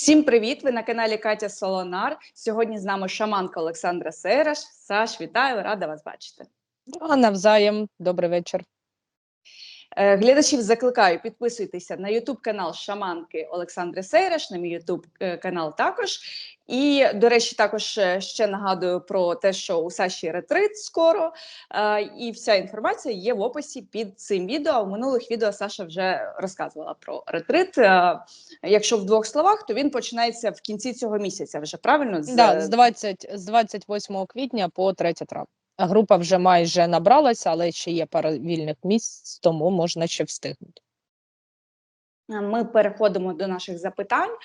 Всім привіт! Ви на каналі Катя Солонар. Сьогодні з нами шаманка Олександра Сераш. Саш, вітаю, рада вас бачити. А навзаєм, добрий вечір. Е, Глядачів закликаю підписуйтеся на Ютуб канал Шаманки Олександри Сейреш, на мій Ютуб е, канал також. І, до речі, також е, ще нагадую про те, що у Саші ретрит скоро. І вся інформація є в описі під цим відео. В минулих відео Саша вже розказувала про ретрит. Якщо в двох словах, то він починається в кінці цього місяця. Вже правильно з, Да, з, 20, з 28 квітня по 3 травня. Група вже майже набралася, але ще є пара вільних місць, тому можна ще встигнути. Ми переходимо до наших запитань.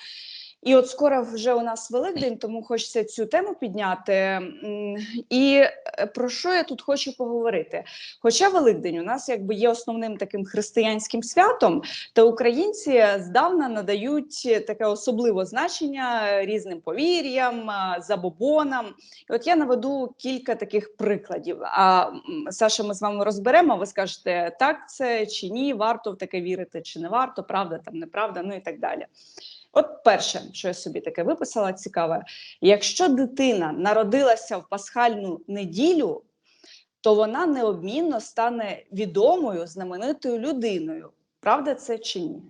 І от скоро вже у нас Великдень, тому хочеться цю тему підняти. І е, про що я тут хочу поговорити? Хоча Великдень у нас якби є основним таким християнським святом, то українці здавна надають таке особливе значення різним повір'ям, забобонам. І от я наведу кілька таких прикладів. А Саша, ми з вами розберемо. Ви скажете, так це чи ні, варто в таке вірити, чи не варто, правда там неправда, ну і так далі. От перше, що я собі таке виписала, цікаве: якщо дитина народилася в пасхальну неділю, то вона неодмінно стане відомою знаменитою людиною. Правда це чи ні?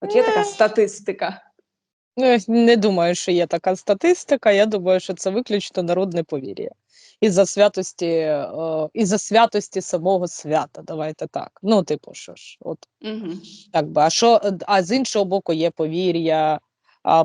От є така статистика. Ну, я не думаю, що є така статистика. Я думаю, що це виключно народне повір'я. Із-за святості, е, із-за святості самого свята. Давайте так. Ну, типу, що ж, от Угу. так би. А що, а з іншого боку, є повір'я а,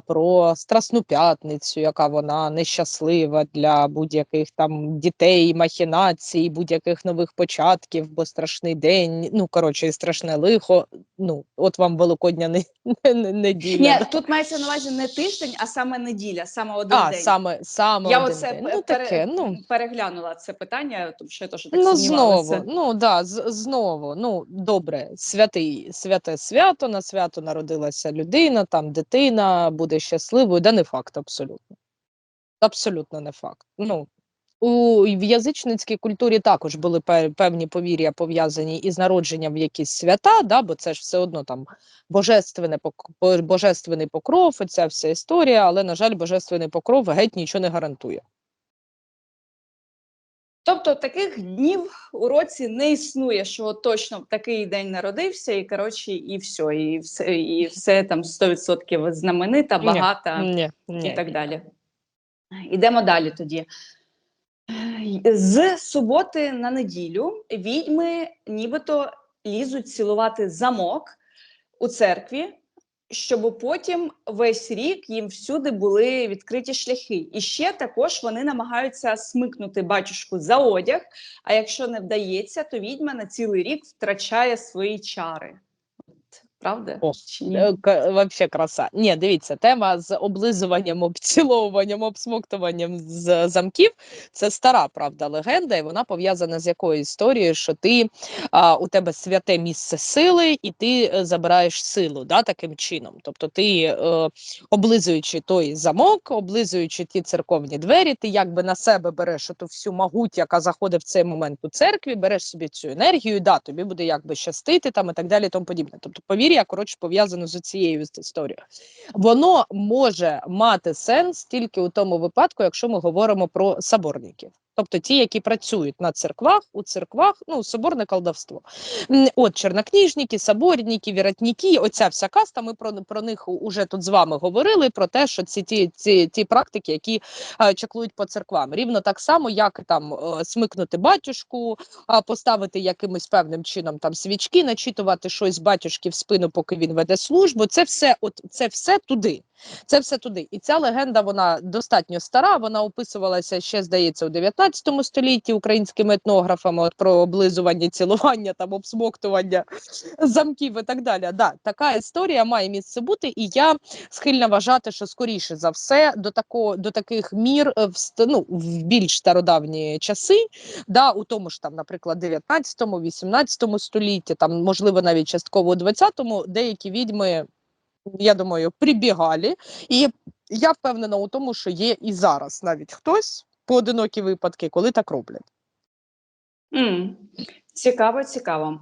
про Страсну п'ятницю, яка вона нещаслива для будь-яких там дітей, махінацій, будь-яких нових початків, бо страшний день. Ну коротше, страшне лихо. Ну, от вам великодня не, не, не- неділя. Ні, тут мається на увазі не тиждень, а саме неділя, саме один а, день. саме, саме я один оце день. Ну, пере- таке, ну. переглянула це питання, тому що я теж так Ну, знову, ну да, з- знову. Ну, добре, святий, святе свято, на свято народилася людина, там дитина буде щасливою, да не факт абсолютно. Абсолютно не факт. Ну, у в язичницькій культурі також були певні повір'я пов'язані із народженням в якісь свята, да, бо це ж все одно там божественне божественний покров, ця вся історія, але, на жаль, божественний покров геть нічого не гарантує. Тобто таких днів у році не існує, що точно в такий день народився, і коротше, і все, і все, і все там 100% знаменита, Ні, багата Ні, і ні. так далі. Ідемо далі тоді. З суботи на неділю відьми нібито лізуть цілувати замок у церкві, щоб потім весь рік їм всюди були відкриті шляхи. І ще також вони намагаються смикнути батюшку за одяг. А якщо не вдається, то відьма на цілий рік втрачає свої чари. Правда? О, Чи ні? Е, Вообще краса. Ні, дивіться, тема з облизуванням, обціловуванням, обсмоктуванням з замків це стара правда легенда, і вона пов'язана з якою історією, що ти а, у тебе святе місце сили, і ти е, забираєш силу да, таким чином. Тобто, ти е, облизуючи той замок, облизуючи ті церковні двері, ти якби на себе береш ту всю магуть, яка заходить в цей момент у церкві, береш собі цю енергію, да, тобі буде якби щастити там і так далі, і тому подібне. Тобто повір'я, коротше, пов'язано з цією історією. Воно може мати сенс тільки у тому випадку, якщо ми говоримо про соборників. Тобто ті, які працюють на церквах, у церквах, ну, соборне колдовство. От чернокніжники, соборники, віратніки, оця вся каста, ми про, про них уже тут з вами говорили, про те, що ці ті, ці, ті практики, які е, чаклують по церквам. Рівно так само, як там е, смикнути батюшку, а, поставити якимось певним чином там свічки, начитувати щось батюшки в спину, поки він веде службу. Це все, от це все туди. Це все туди. І ця легенда вона достатньо стара. Вона описувалася ще, здається, у 19 столітті українськими етнографами от про облизування, цілування, там обсмоктування замків і так далі. Да, така історія має місце бути, і я схильна вважати, що скоріше за все до такого до таких мір е, в ну, в більш стародавні часи, да, у тому ж там, наприклад, 19-му, 18 столітті, там можливо навіть частково у 20-му, деякі відьми я думаю, прибігали. І я впевнена у тому, що є і зараз навіть хтось поодинокі випадки, коли так роблять. Mm. Цікаво, цікаво.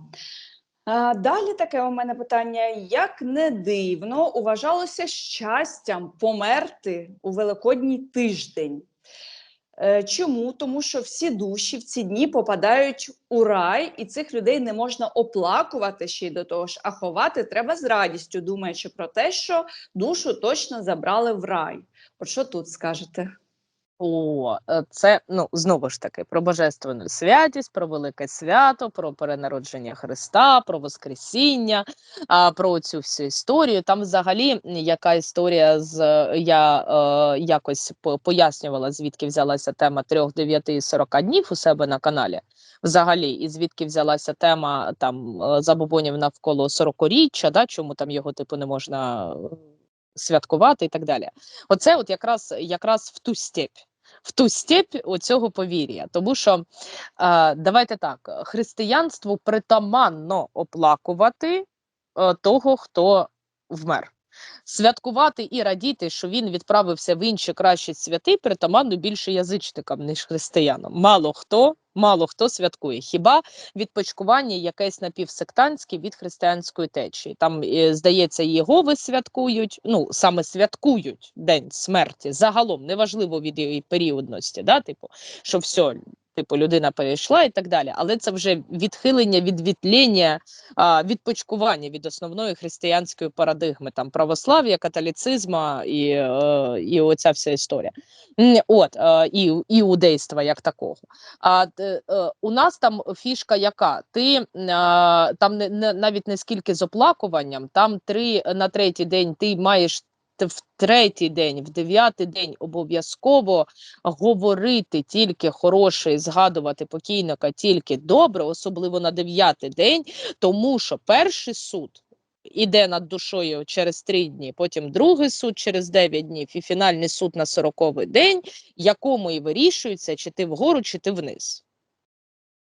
А, далі таке у мене питання: як не дивно вважалося щастям померти у Великодній тиждень? Е, Чому? Тому що всі душі в ці дні попадають у рай, і цих людей не можна оплакувати ще й до того ж, а ховати треба з радістю, думаючи про те, що душу точно забрали в рай. От що тут скажете? О, е, це ну знову ж таки про божественну святість, про велике свято, про перенародження Христа, про Воскресіння, а про цю всю історію. Там взагалі яка історія з е, я е, якось пояснювала, звідки взялася тема 3, 9 і 40 днів у себе на каналі. Взагалі, і звідки взялася тема там е, забобонів навколо 40-річчя, да, чому там його типу не можна святкувати і так далі. Оце от якраз якраз в ту степь. В ту степь оцього повір'я, тому що е, давайте так, християнству притаманно оплакувати е, того, хто вмер. Святкувати і радіти, що він відправився в інші кращі святи, притаманно більше язичникам, ніж християнам. Мало хто, мало хто святкує. Хіба відпочкування якесь напівсектантське від християнської течії. Там, е, здається, Єгови святкують, ну саме святкують День смерті. Загалом неважливо від її періодності, да, типу, що все. Типу, людина перейшла і так далі, але це вже відхилення від відлення, відпочкування від основної християнської парадигми, там православ'я, католіцизма і, е, і оця вся історія. От е, і іудейства як такого. А е, у нас там фішка яка? Ти там не, навіть не скільки з оплакуванням, там три на третій день ти маєш в третій день, в дев'ятий день обов'язково говорити тільки хороше, і згадувати покійника тільки добре, особливо на дев'ятий день, тому що перший суд. Іде над душою через три дні, потім другий суд через 9 днів, і фінальний суд на 40-й день, якому і вирішується, чи ти вгору, чи ти вниз.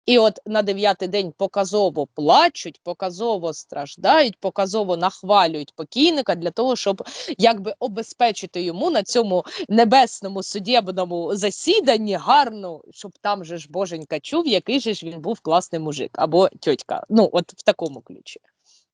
І от на дев'ятий день показово плачуть, показово страждають, показово нахвалюють покійника для того, щоб якби обезпечити йому на цьому небесному судебному засіданні гарно, щоб там же ж боженька чув, який же ж він був класний мужик або тьотька. Ну, от в такому ключі.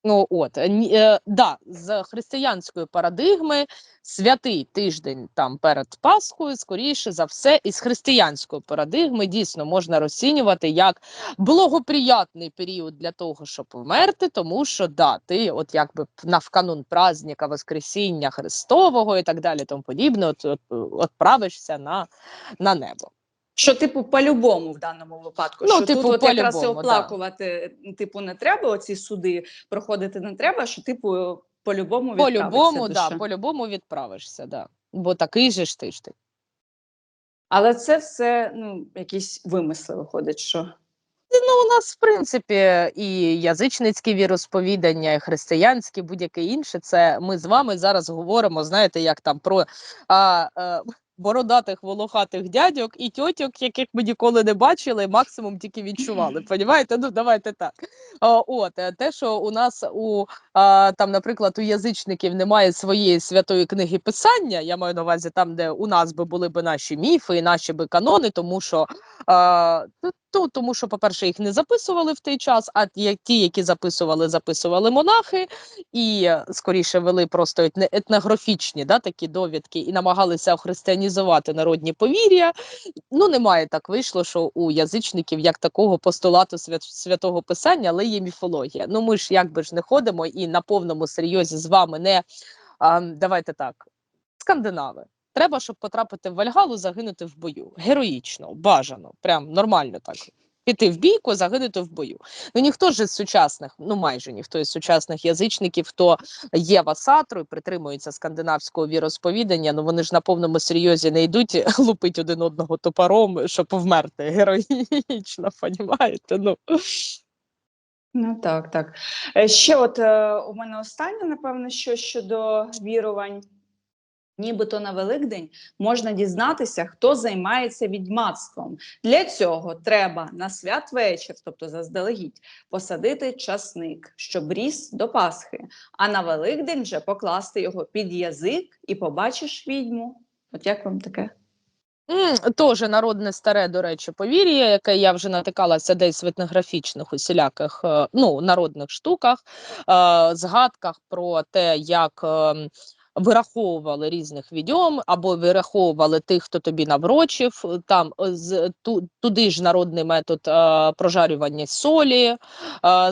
Ну от е, е, да, з християнської парадигми святий тиждень там перед Пасхою, скоріше за все, із християнської парадигми дійсно можна розцінювати як благоприятний період для того, щоб вмерти, тому що да, ти, от якби навканун праздника Воскресіння Христового і так далі, тому подібне, от, от, отправишся на, на небо. Що, типу, по-любому в даному випадку, Ну, що типу, тут от якраз і по-любому, да. оплакувати, типу, не треба, оці суди проходити не треба, що, типу, по-любому відправиться По-любому, да, по-любому відправишся, да. Бо такий же ж тиждень. Але це все ну, якісь вимисли виходить, що Ну, у нас, в принципі, і язичницькі віросповідання, і християнські, будь-яке інше. Це ми з вами зараз говоримо, знаєте, як там про а, е, бородатих волохатих дядьок і тьотьок, яких ми ніколи не бачили, максимум тільки відчували. Понімаєте? Ну, давайте так. От е, те, що у нас у а, там, наприклад, у язичників немає своєї святої книги писання. Я маю на увазі там, де у нас би були б наші міфи і наші би канони, тому що а, то, тому що, по-перше, їх не записували в той час, а ті, які записували, записували монахи, і е, скоріше вели просто етнографічні да, такі довідки і намагалися охристиянізувати народні повір'я. Ну, немає так вийшло, що у язичників як такого постулату свят, святого писання, але є міфологія. Ну, ми ж якби ж не ходимо і на повному серйозі з вами не а, давайте так, скандинави. Треба, щоб потрапити в Вальгалу, загинути в бою. Героїчно, бажано, прям нормально так. Піти в бійку, загинути в бою. Ну ніхто ж з сучасних, ну майже ніхто із сучасних язичників, хто є васатру і притримується скандинавського віросповідання, ну вони ж на повному серйозі не йдуть лупить один одного топором, щоб вмерти героїчно, понімаєте? Ну. Ну так, так. Е, Ще от е, у мене останнє, напевно, що щодо вірувань. Нібито на Великдень можна дізнатися, хто займається відьмацтвом. Для цього треба на святвечір, тобто заздалегідь, посадити часник, щоб ріс до Пасхи, а на Великдень вже покласти його під язик і побачиш відьму. От як вам таке? Тоже народне старе, до речі, повір'я, яке я вже натикалася десь в етнографічних усіляких е, ну, народних штуках, е, згадках про те, як е, вираховували різних відьом або вираховували тих, хто тобі наврочив. е, Там е, з ту, туди ж народний метод е, прожарювання солі е,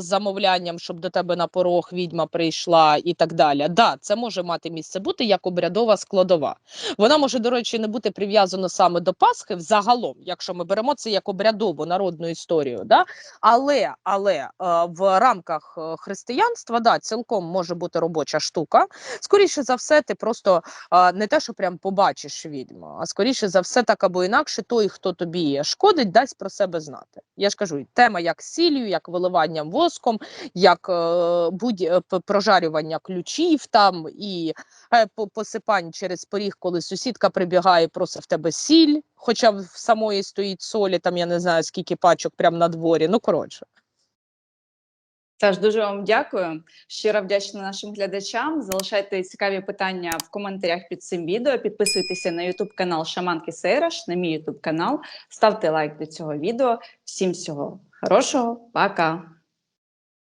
з замовлянням, щоб до тебе на порог відьма прийшла і так далі. Да, це може мати місце бути як обрядова складова. Вона може, до речі, не бути прив'язана саме до Пасхи взагалом, якщо ми беремо це як обрядову народну історію. Да? Але, але е, в рамках е, християнства да, цілком може бути робоча штука. Скоріше за все, ти просто не те, що прям побачиш відьму, а скоріше за все, так або інакше, той, хто тобі шкодить, дасть про себе знати. Я ж кажу, тема як з сіллю, як виливанням воском, як е, будь е, прожарювання ключів там і е, посипань через поріг, коли сусідка прибігає, просить в тебе сіль, хоча в самої стоїть солі, там я не знаю скільки пачок прямо на дворі. Ну коротше. Саш, дуже вам дякую. Щиро вдячна нашим глядачам. Залишайте цікаві питання в коментарях під цим відео. Підписуйтеся на YouTube канал Шаманки Сейраш, на мій YouTube канал. Ставте лайк до цього відео. Всім всього хорошого, пока!